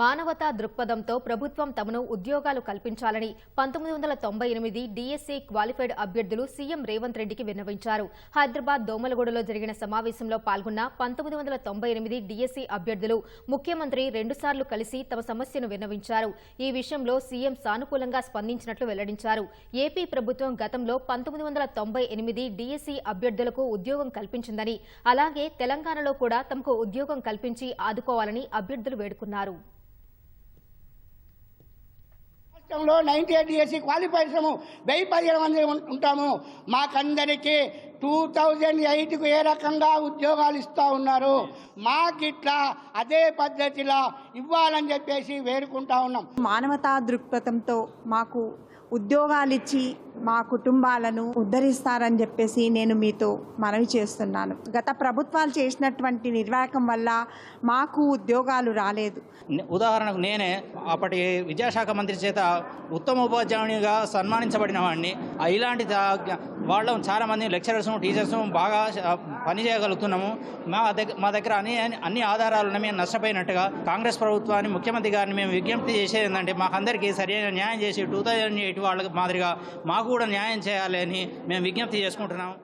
మానవతా దృక్పథంతో ప్రభుత్వం తమను ఉద్యోగాలు కల్పించాలని పంతొమ్మిది వందల తొంభై ఎనిమిది డీఎస్సీ క్వాలిఫైడ్ అభ్యర్థులు సీఎం రేవంత్ రెడ్డికి విన్నవించారు. హైదరాబాద్ దోమలగూడలో జరిగిన సమావేశంలో పాల్గొన్న పంతొమ్మిది వందల తొంభై ఎనిమిది డీఎస్సీ అభ్యర్థులు ముఖ్యమంత్రి రెండుసార్లు కలిసి తమ సమస్యను విన్నవించారు. ఈ విషయంలో సీఎం సానుకూలంగా స్పందించినట్లు వెల్లడించారు. ఏపీ ప్రభుత్వం గతంలో పంతొమ్మిది వందల తొంభై ఎనిమిది డీఎస్సీ అభ్యర్థులకు ఉద్యోగం కల్పించిందని అలాగే తెలంగాణలో కూడా తమకు ఉద్యోగం కల్పించి ఆదుకోవాలని అభ్యర్థులు వేడుకున్నారు. రాష్ట్రంలో నైన్టీ ఎయిట్ డిఎస్సి క్వాలిఫైడ్స్ వెయ్యి పదిహేను మంది ఉంటాము. మాకందరికీ టూ థౌజండ్ ఎయిట్కు ఏ రకంగా ఉద్యోగాలు ఇస్తూ ఉన్నారు? మాకిట్లా అదే పద్ధతిలో ఇవ్వాలని చెప్పేసి వేడుకుంటా ఉన్నాం. మానవతా దృక్పథంతో మాకు ఉద్యోగాలిచ్చి మా కుటుంబాలను ఉద్ధరిస్తారని చెప్పేసి నేను మీతో మనవి చేస్తున్నాను. గత ప్రభుత్వాలు చేసినటువంటి నిర్వాహకం వల్ల మాకు ఉద్యోగాలు రాలేదు. ఉదాహరణకు నేనే అప్పటి విద్యాశాఖ మంత్రి చేత ఉత్తమ ఉపాధ్యాయునిగా సన్మానించబడిన వాడిని. ఇలాంటి వాళ్ళం చాలామంది చాలా మంది లెక్చరర్స్ టీచర్స్ బాగా పనిచేయగలుగుతున్నాము మా దగ్గర మా దగ్గర అన్ని అన్ని ఆధారాలను మేము నష్టపోయినట్టుగా కాంగ్రెస్ ప్రభుత్వాన్ని ముఖ్యమంత్రి గారిని మేము విజ్ఞప్తి చేసేది ఏంటంటే మాకందరికీ సరైన న్యాయం చేసి టూ థౌజండ్ ఎయిట్ వాళ్ళకి మాదిరిగా మాకు కూడా న్యాయం చేయాలి అని మేము విజ్ఞప్తి చేసుకుంటున్నాము